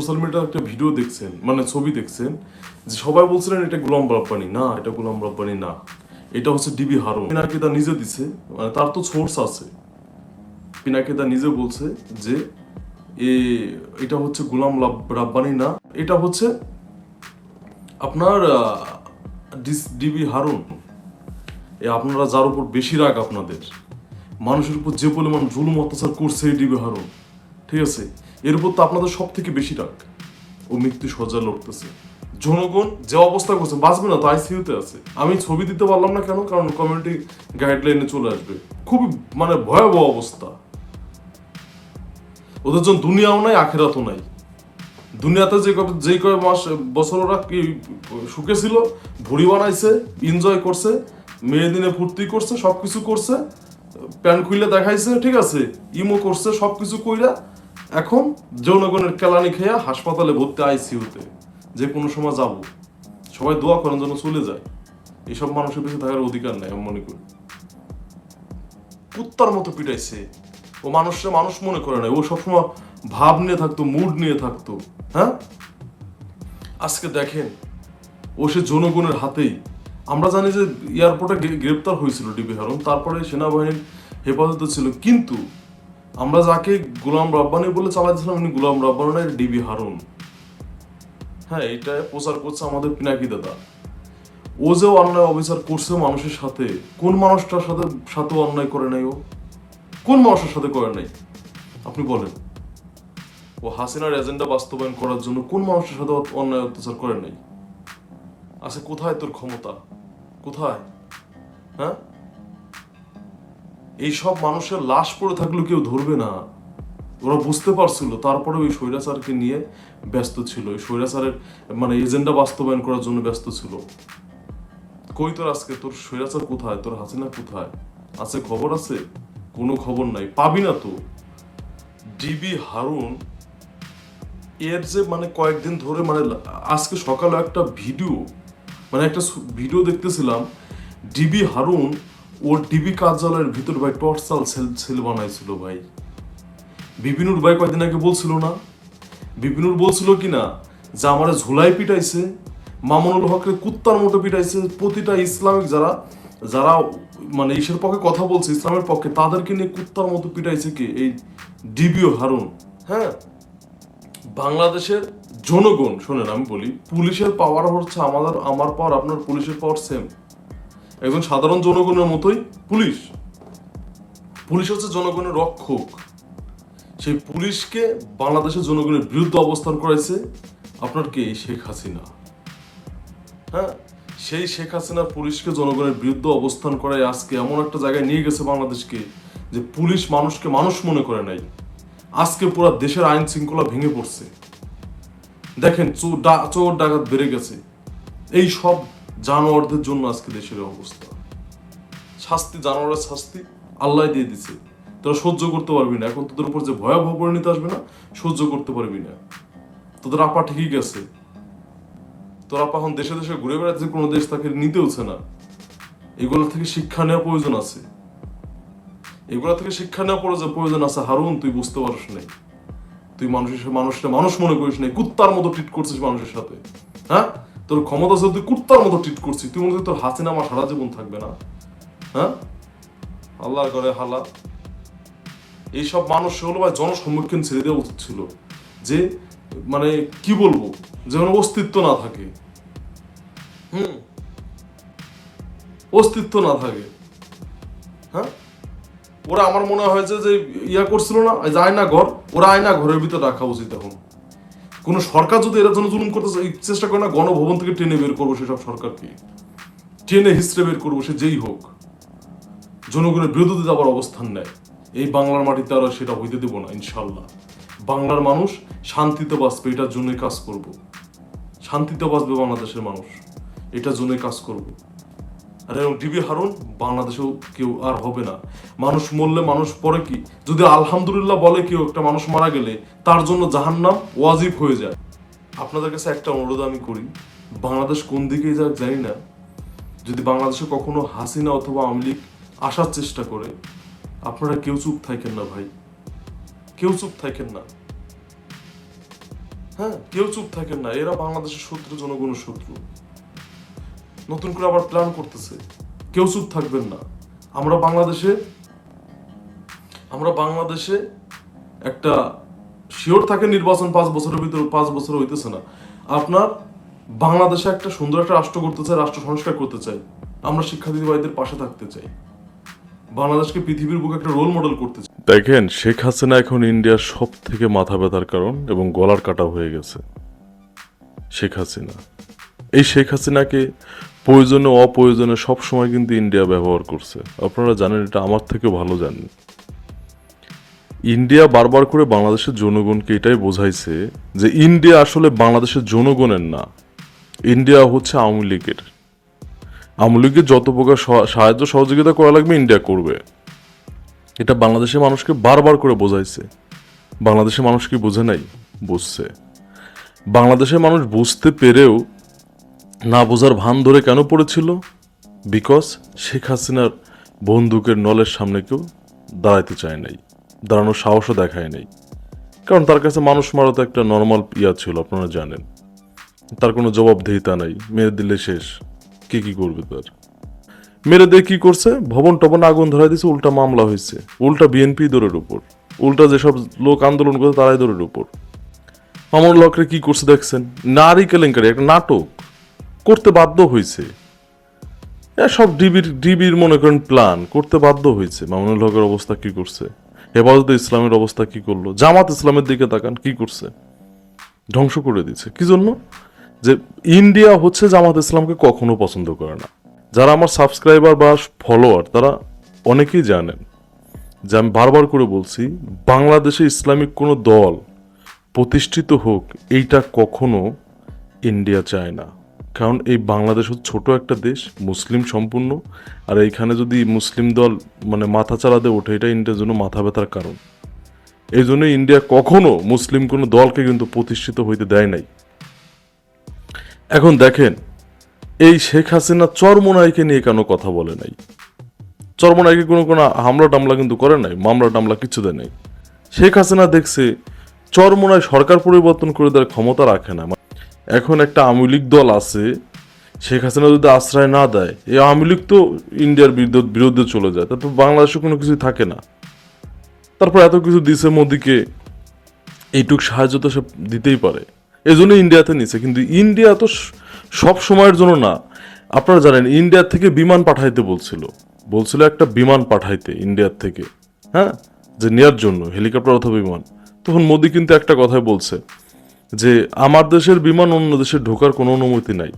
Social মিডিয়ায় একটা video দেখছেন মানে ছবি দেখছেন, যে সবাই বলছিলেন এটা রাব্বানি না, এটা না। এটা হচ্ছে ডিবি হারুন। পিনাকিদা নিজে দিছে মানে তার তো সোর্স আছে। নিজে বলছে যে এটা হচ্ছে না, এটা হচ্ছে আপনার ডিবি হারুন। এ, আপনারা যার উপর বেশি রাগ আপনাদের, মানুষের উপর যে পরিমাণ জুলুম অত্যাচার করছে ডিবি হারুন। ঠিক আছে, এর উপর তো আপনাদের সব থেকে বেশি রাগ। ও মৃত্যু সজ্জা লড়তেছে। জনগণ যে অবস্থা করছে, বাঁচবে না, তো আইসিইউতে আছে। আমি ছবি দিতে পারলাম না কেন? কারণ কমিউনিটি গাইডলাইনে চলে আসবে। খুবই মানে ভয়াবহ অবস্থা। ওদের জন্য দুনিয়াও নাই, আখেরাতও নাই। দুনিয়াতে যে কবে, যে কয় মাস, বছর ওরা কি সুখে ছিল, ভুড়ি বানাইছে এনজয় করছে, মেয়ে দিনে ফুর্তি করছে, সবকিছু করছে প্যান্ট খুলে দেখাইছে, ঠিক আছে, ইমো করছে, সবকিছু কইরা এখন যৌনগণের কেলানি খেয়া হাসপাতালে ভর্তি আইসিইউতে, যে কোনো সময় যাব। সবাই দোয়া করেন যেন চলে যায়। এইসব মানুষের বেঁচে থাকার অধিকার নাই, আমি মনে করি। কুত্তার মতো পিটাইছে। ও মানুষরা মানুষ মনে করে না ও সবসময় ভাব নিয়ে থাকতো মুড নিয়ে থাকতো হ্যাঁ? আজকে দেখেন, ও সে জনগণের হাতেই, আমরা জানি যে এয়ারপোর্টে গ্রেপ্তার হয়েছিল ডিবি হারুন, তারপরে সেনাবাহিনীর হেফাজতে ছিল। কিন্তু আমরা যাকে গোলাম রাব্বানি বলে চালাচ্ছিলাম উনি গোলাম রাব্বানি না, ডিবি হারুন। হ্যাঁ এটা প্রচার করছে আমাদের পিনাকি দাদা। ও যে অন্যায় অবিচার করছে মানুষের সাথে কোন মানুষটার সাথে সাথে অন্যায় করে নাই ও? কোন মানুষের সাথে করে নাই? আপনি বলেন। ও হাসিনার এজেন্ডা বাস্তবায়ন করার জন্য কোন মানুষের সাথে অন্যায় অত্যাচার করে নাই? আচ্ছা কোথায় তোর ক্ষমতা? কোথায়? হ্যাঁ? এই সব মানুষের লাশ পড়ে থাকলেও কেউ ধরবে না। ওরা বুঝতে পারছিল তারপরে ওই স্বৈরাচারকে নিয়ে ব্যস্ত ছিল। ওই স্বৈরাচারের মানে এজেন্ডা বাস্তবায়ন করার জন্য ব্যস্ত ছিল। কই তোর আজকে? তোর স্বৈরাচার কোথায়? তোর হাসিনা কোথায়? আছে খবর আছে? কোনো খবর নাই। পাবি না তো। ডিবি হারুন এর যে মানে কয়েকদিন ধরে মানে আজকে সকালে একটা ভিডিও মানে একটা ভিডিও দেখতেছিলাম। ডিবি হারুন ওর ডিবি কার্যালয়ের ভিতর ভাই টর্চাল সেল সেল বানাইছিল ভাই। বিপিনুর ভাই কয়েকদিন আগে বলছিল না? বিপিনুর বলছিল কি না, যে আমার ঝোলাই পিটাইছে, মামুনুল হকরে কুত্তার মতো পিটাইছে, প্রতিটা ইসলামিক যারা যারা মানে ইসের পক্ষে কথা বলছে, ইসলামের পক্ষে, তাদেরকে নিয়ে কুত্তার মতো পিটাইছে কি? এই ডিবিও হারুন। হ্যাঁ? বাংলাদেশের জনগণ, শোনেন আমি বলি, পুলিশের পাওয়ার হচ্ছে আমাদের, আমার পাওয়ার আপনার পুলিশের পাওয়ার সেম একজন সাধারণ জনগণের মতোই পুলিশ। পুলিশ হচ্ছে জনগণের রক্ষক। সেই পুলিশকে বাংলাদেশের জনগণের বিরুদ্ধে অবস্থান করেছে আপনার কে? শেখ হাসিনা। হ্যাঁ? সেই শেখ হাসিনা পুলিশকে জনগণের বিরুদ্ধে অবস্থান করায় আজকে এমন একটা জায়গায় নিয়ে গেছে বাংলাদেশকে যে পুলিশ মানুষকে মানুষ মনে করে নাই। আজকে পুরো দেশের আইন শৃঙ্খলা ভেঙে পড়ছে। দেখেন চোর ডাকাত বেড়ে গেছে। এই সব জানোয়ারদের জন্য আজকে দেশের অবস্থা। শাস্তি, জানোয়ারের শাস্তি আল্লাহ দিয়ে দিছে। তোরা সহ্য করতে পারবি না। এখন তোদের উপর যে ভয়াবহ পরিণতি আসবে না, সহ্য করতে পারবি না। তোদের আপা ঠিকই গেছে। তোর আপা এখন দেশে দেশে ঘুরে বেড়াচ্ছে, কোনো দেশ তাকে নিতেওছে না। এগুলো থেকে শিক্ষা নেওয়া প্রয়োজন আছে। এগুলো থেকে শিক্ষা নেওয়া প্রয়োজন প্রয়োজন আছে, হারুন, তুই বুঝতে পারিস নাই। তুই মানুষের মানুষটা মানুষ মনে করিস নাই, কুত্তার মতো ট্রিট করছিস মানুষের সাথে। হ্যাঁ? তোর ক্ষমতা আছে তুই কুত্তার মতো ট্রিট করছিস তুই মনে তোর হাসিনা আমার সারা জীবন থাকবে না? হ্যাঁ? আল্লাহ করে হালা এইসব মানুষ হলো ভাই জনসম্মুখীন ছেড়ে দেওয়া উচিত ছিল। যে মানে কি বলব? যেন অস্তিত্ব না থাকে। হুম? অস্তিত্ব না থাকে। হ্যাঁ? ওরা আমার মনে হয়েছে যে ইয়া করছিল না, এই যে আয়না ঘর, ওরা আয়না ঘরের ভিতর রাখা উচিত এখন। কোনো সরকার যদি এরা জন্য জুলুম করতে চেষ্টা করে না, গণভবন থেকে টেনে বের করব সেসব সরকারকে। টেনে হিস্ট্রে বের করব, সে যেই হোক। জনগণের বিরুদ্ধে যাবার অবস্থান নেয়। এই বাংলার মাটিতে আর সেটা হইতে দেবো না ইনশাল্লাহ বাংলার মানুষ শান্তিতে বাঁচবে, এটার জন্যই কাজ করব। শান্তিতে বাঁচবে বাংলাদেশের মানুষ, এটার জন্যই কাজ করব। আর ডিবি হারুন, বাংলাদেশেও কেউ আর হবে না। মানুষ মরলে মানুষ পরে কি? যদি আলহামদুলিল্লাহ বলে কেউ একটা মানুষ মারা গেলে, তার জন্য জাহান্নাম ওয়াজিব হয়ে যায়। আপনাদের কাছে একটা অনুরোধ আমি করি, বাংলাদেশ কোন দিকে যাক জানি না, যদি বাংলাদেশে কখনো হাসিনা অথবা আওয়ামী লীগ আসার চেষ্টা করে, আপনারা কেউ চুপ থাকেন না ভাই। কেউ চুপ থাকেন না। হ্যাঁ কেউ চুপ থাকেন না। এরা বাংলাদেশের শত্রু জনগণ শত্রু। নতুন করে আবার প্ল্যান করতেছে। কেউ চুপ থাকবেন না। আমরা বাংলাদেশে আমরা বাংলাদেশে একটা শিওর থাকে নির্বাচন পাঁচ বছরের ভিতরে, পাঁচ বছর হইতেছে না। আপনার বাংলাদেশে একটা সুন্দর একটা রাষ্ট্র করতে চাই, রাষ্ট্র সংস্কার করতে চাই। আমরা শিক্ষার্থী ভাইদের পাশে থাকতে চাই। বাংলাদেশকে পৃথিবীর বুকে একটা রোল মডেল করতে চাই। দেখেন, শেখ হাসিনা এখন ইন্ডিয়ার সব থেকে মাথা ব্যথার কারণ এবং গলার কাটা হয়ে গেছে। শেখ হাসিনা। এই শেখ হাসিনাকে প্রয়োজনে অপ্রয়োজনে সব সময় কিন্তু ইন্ডিয়া ব্যবহার করছে। আপনারা জানেন এটা আমার থেকে ভালো জানেন ইন্ডিয়া বারবার করে বাংলাদেশের জনগণকে এটাই বোঝাইছে যে ইন্ডিয়া আসলে বাংলাদেশের জনগণের না। ইন্ডিয়া হচ্ছে আওয়ামী লীগের। আওয়ামী লীগের যত প্রকার সাহায্য সহযোগিতা করা লাগবে ইন্ডিয়া করবে। এটা বাংলাদেশের মানুষকে বারবার করে বোঝাইছে। বাংলাদেশের মানুষ কি বোঝে নাই? বুঝছে। বাংলাদেশের মানুষ বুঝতে পেরেও না বোঝার ভান ধরে কেন পড়েছিল? বিকজ শেখ হাসিনার বন্দুকের নলের সামনে কেউ দাঁড়াইতে চায় নাই, দাঁড়ানোর সাহসও দেখায় নাই। কারণ তার কাছে মানুষ মারা তো একটা নর্মাল ইয়া ছিল, আপনারা জানেন। তার কোনো জবাবদিহিতা নাই, মেরে দিলে শেষ, কে কি করবে তার? মেরে দিয়ে কী করছে? ভবন টবন আগুন ধরাই দিয়েছে উল্টা মামলা হয়েছে। উল্টা বিএনপি দরের উপর। উল্টা যেসব লোক আন্দোলন করছে তারাই দরের উপর। আমার লকরে কী করছে দেখছেন? নারী কেলেঙ্কারি, একটা নাটক। করতে বাধ্য হয়েছে। সব ডিবির ডিবির মনে করেন প্ল্যান করতে বাধ্য হয়েছে। মামুনুল হকের অবস্থা কি করছে? হেফাজতে ইসলামের অবস্থা কি করল? জামাত ইসলামের দিকে তাকান, কি করছে? ধ্বংস করে দিচ্ছে। কি জন্য? যে ইন্ডিয়া হচ্ছে জামাত ইসলামকে কখনো পছন্দ করে না। যারা আমার সাবস্ক্রাইবার বা ফলোয়ার তারা অনেকেই জানেন যে আমি বারবার করে বলছি, বাংলাদেশে ইসলামিক কোনো দল প্রতিষ্ঠিত হোক, এইটা কখনো ইন্ডিয়া চায় না। কারণ এই বাংলাদেশ হচ্ছে ছোট একটা দেশ, মুসলিম সম্পূর্ণ, আর এইখানে যদি মুসলিম দল মানে মাথা চালাতে ওঠে, এটা ইন্ডিয়ার জন্য মাথা ব্যথার কারণ। এই জন্য ইন্ডিয়া কখনো মুসলিম কোনো দলকে কিন্তু প্রতিষ্ঠিত হইতে দেয় নাই। এখন দেখেন, এই শেখ হাসিনা চরমোনাইকে নিয়ে কেন কথা বলে নাই? চরমোনাইকে কোনো কোনো হামলা টামলা কিন্তু করে নাই, মামলা টামলা কিছু দেয় নাই। শেখ হাসিনা দেখছে, চরমোনাই সরকার পরিবর্তন করে দেওয়ার ক্ষমতা রাখে না। এখন একটা আওয়ামী লীগ দল আছে, শেখ হাসিনা যদি আশ্রয় না দেয়, এই আওয়ামী লীগ তো ইন্ডিয়ার বিরুদ্ধে বিরুদ্ধে চলে যায়, তারপর বাংলাদেশে কোনো কিছু থাকে না। তারপর এত কিছু দিছে মোদিকে, এইটুক সাহায্য তো সে দিতেই পারে। এই জন্য ইন্ডিয়াতে নিছে, কিন্তু ইন্ডিয়া তো সব সময়ের জন্য না। আপনারা জানেন, ইন্ডিয়া থেকে বিমান পাঠাইতে বলছিল। বলছিল একটা বিমান পাঠাইতে ইন্ডিয়ার থেকে হ্যাঁ? যে নেয়ার জন্য, হেলিকপ্টার অথবা বিমান। তখন মোদি কিন্তু একটা কথাই বলছে যে আমার দেশের বিমান অন্য দেশে ঢোকার কোনো অনুমতি নাই।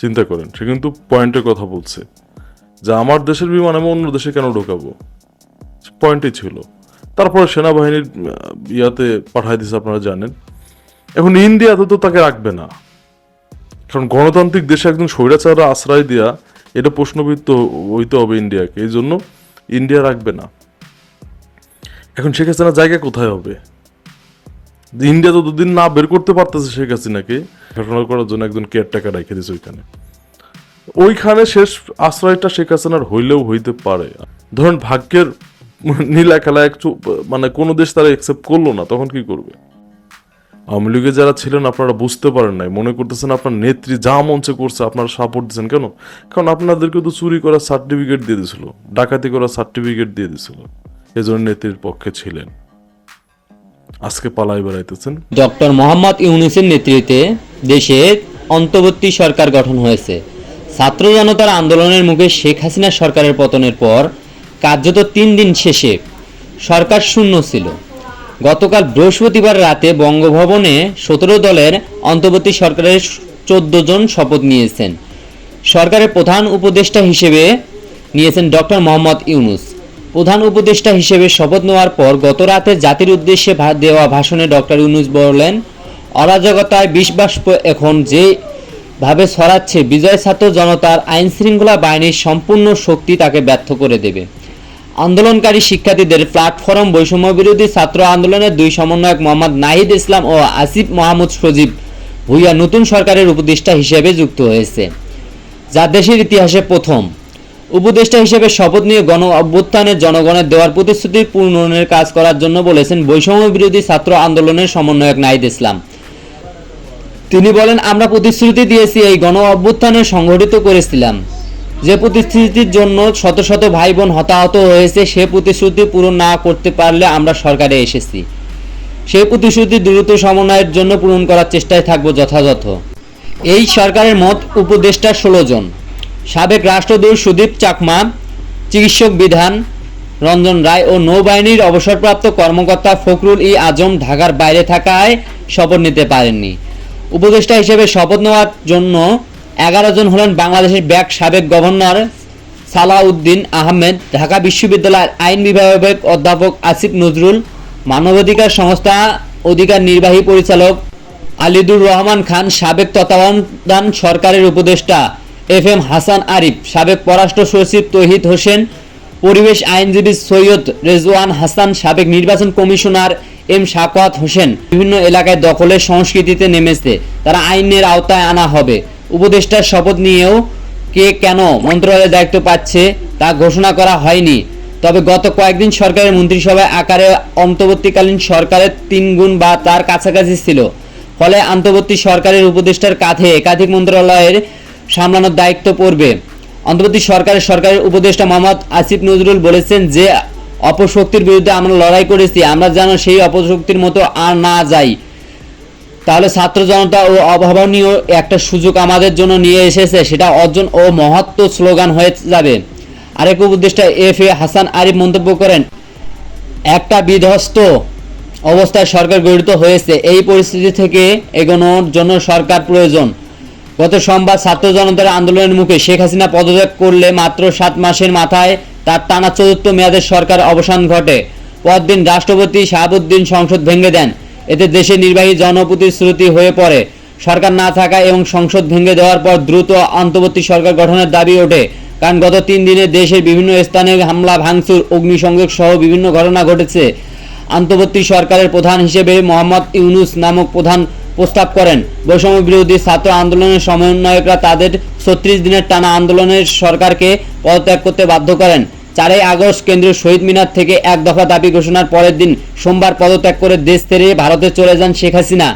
চিন্তা করেন, সে কিন্তু পয়েন্টের কথা বলছে যে আমার দেশের বিমান আমি অন্য দেশে কেন ঢোকাবো? পয়েন্টই ছিল। তারপরে সেনাবাহিনীর ইয়াতে পাঠাই দিছে আপনারা জানেন। এখন ইন্ডিয়াতে তো তাকে রাখবে না। কারণ গণতান্ত্রিক দেশে একজন স্বৈরাচাররা আশ্রয় দেওয়া এটা প্রশ্নবিদ্ধ হইতে হবে ইন্ডিয়াকে। এই জন্য ইন্ডিয়া রাখবে না। এখন শেখ হাসিনা জায়গা কোথায় হবে? ইন্ডিয়া তো দুদিন না বের করতে পারতেছে শেখ হাসিনাকে। ঘটনা করার জন্য একজন কেয়ারটেকার রেখে দিয়েছে ওইখানে। ওইখানে শেষ আশ্রয়টা শেখ হাসিনার হইলেও হইতে পারে। ধরেন ভাগ্যের নীলা খেলা একটু মানে কোনো দেশ তারা একসেপ্ট করল না, তখন কি করবে? আওয়ামী লীগে যারা ছিলেন আপনারা বুঝতে পারেন নাই। মনে করতেছেন আপনার নেত্রী যা মঞ্চে করছে, আপনারা সাপোর্ট দিচ্ছেন কেন? কারণ আপনাদেরকে তো চুরি করার সার্টিফিকেট দিয়ে দিছিল ডাকাতি করার সার্টিফিকেট দিয়ে দিছিল এজন্য নেত্রীর পক্ষে ছিলেন। আজকে পালাই বেড়াইতেছেন। ডক্টর মোহাম্মদ ইউনুসের নেতৃত্বে দেশে অন্তর্বর্তী সরকার গঠন হয়েছে। ছাত্র জনতার আন্দোলনের মুখে শেখ হাসিনা সরকারের পতনের পর কার্যত তিন দিন শেষে সরকার শূন্য ছিল। গতকাল বৃহস্পতিবার রাতে বঙ্গভবনে সতেরো দলের অন্তর্বর্তী সরকারের চোদ্দ জন শপথ নিয়েছেন। সরকারের প্রধান উপদেষ্টা হিসেবে নিয়েছেন ডক্টর মোহাম্মদ ইউনুস। প্রধান উপদেষ্টা হিসেবে শপথ নেওয়ার পর গত রাতে জাতির উদ্দেশ্যে দেওয়া ভাষণে ডক্টর ইউনুস বলেন অরাজকতায় বিষবাষ্প এখন যে ভাবে ছড়াচ্ছে, বিজয় ছাত্র জনতার আইন শৃঙ্খলা বাহিনীর সম্পূর্ণ শক্তি তাকে ব্যর্থ করে দেবে। আন্দোলনকারী শিক্ষার্থীদের প্ল্যাটফর্ম বৈষম্য বিরোধী ছাত্র আন্দোলনের দুই সমন্বয়ক মোহাম্মদ নাহিদ ইসলাম ও আসিফ মাহমুদ সজীব ভুইয়া নতুন সরকারের উপদেষ্টা হিসেবে যুক্ত হয়েছে, যা দেশের ইতিহাসে প্রথম। উপদেষ্টা হিসেবে শপথ নিয়ে গণ অভ্যুত্থানের জনগণের দেওয়ার প্রতিশ্রুতি পূরণের কাজ করার জন্য বলেছেন বৈষম্য বিরোধী ছাত্র আন্দোলনের সমন্বয়ক নাহিদ ইসলাম। তিনি বলেন, আমরা প্রতিশ্রুতি দিয়েছি এই গণ অভ্যুত্থানে সংগঠিত করেছিলাম। যে প্রতিশ্রুতির জন্য শত শত ভাই বোন হতাহত হয়েছে, সে প্রতিশ্রুতি পূরণ না করতে পারলে আমরা সরকারে এসেছি। সেই প্রতিশ্রুতি দ্রুত সমন্বয়ের জন্য পূরণ করার চেষ্টায় থাকব যথাযথ। এই সরকারের মত উপদেষ্টা ষোলো জন। সাবেক রাষ্ট্রদূত সুদীপ চাকমা, চিকিৎসক বিধান রঞ্জন রায় ও নৌবাহিনীর অবসরপ্রাপ্ত কর্মকর্তা ফখরুল ই আজম ঢাকার বাইরে থাকায় শপথ নিতে পারেননি। উপদেষ্টা হিসেবে শপথ নেওয়ার জন্য এগারো জন হলেন বাংলাদেশের ব্যাক সাবেক গভর্নর সালাউদ্দিন আহমেদ, ঢাকা বিশ্ববিদ্যালয়ের আইন বিভাগের অধ্যাপক আসিফ নজরুল, মানবাধিকার সংস্থা অধিকার নির্বাহী পরিচালক আলিদুর রহমান খান, সাবেক তত্ত্বাবধান সরকারের উপদেষ্টা এফ এম হাসান আরিফ, সাবেক পররাষ্ট্র সচিব তহিদ হোসেন, পরিবেশ আইনজীবী সৈয়দ রেজওয়ান হাসান, সাবেক নির্বাচন কমিশনার এম শাকওয়াত হোসেন। বিভিন্ন এলাকায় দখলের সংস্কৃতিতে নেমেছে। তারা আইনের আওতায় আনা হবে। উপদেষ্টার শপথ নিয়েও কে কেন মন্ত্রণালয়ের দায়িত্ব পাচ্ছে তা ঘোষণা করা হয়নি। তবে গত কয়েকদিন সরকারের মন্ত্রিসভায় আকারে অন্তর্বর্তীকালীন সরকারের তিন গুণ বা তার কাছাকাছি ছিল। ফলে অন্তর্বর্তী সরকারের উপদেষ্টার কাঁধে একাধিক মন্ত্রণালয়ের সামলানোর দায়িত্ব পড়বে। অন্তর্বর্তী সরকারের সরকারের উপদেষ্টা মোহাম্মদ আসিফ নজরুল বলেছেন যে, অপশক্তির বিরুদ্ধে আমরা লড়াই করেছি, আমরা যেন সেই অপশক্তির মতো আর না যাই। তাহলে ছাত্র জনতা ও অভাবনীয় একটা সুযোগ আমাদের জন্য নিয়ে এসেছে, সেটা অর্জন ও মহত্ব স্লোগান হয়ে যাবে। আরেক উপদেষ্টা এফ এ হাসান আরিফ মন্তব্য করেন, একটা বিধ্বস্ত অবস্থায় সরকার গঠিত হয়েছে, এই পরিস্থিতি থেকে এগোনোর জন্য সরকার প্রয়োজন। গত সোমবার ছাত্র জনতার আন্দোলনের মুখে শেখ হাসিনা পদত্যাগ করলে মাত্র সাত মাসের মাথায় তার টানা চতুর্থ মেয়াদের সরকার অবসান ঘটে। পরদিন রাষ্ট্রপতি শাহাবুদ্দিন সংসদ ভেঙে দেন। এতে দেশের নির্বাহী জনপ্রতিশ্রুতি হয়ে পড়ে। সরকার না থাকা এবং সংসদ ভেঙে দেওয়ার পর দ্রুত অন্তর্বর্তী সরকার গঠনের দাবি ওঠে। কারণ গত তিন দিনে দেশের বিভিন্ন স্থানে হামলা, ভাঙচুর, অগ্নিসংযোগ সহ বিভিন্ন ঘটনা ঘটেছে। অন্তর্বর্তী সরকারের প্রধান হিসেবে মোহাম্মদ ইউনুস নামক প্রধান প্রস্তাব করেন। বৈষম্য বিরোধী ছাত্র আন্দোলনের সমন্বয়করা তাদের ছত্রিশ দিনের টানা আন্দোলনের সরকারকে পদত্যাগ করতে বাধ্য করেন। চারই আগস্ট কেন্দ্রীয় শহীদ মিনার থেকে এক দফা দাবি ঘোষণার পরের দিন সোমবার পদত্যাগ করে দেশ ছেড়ে ভারতে চলে যান শেখ হাসিনা।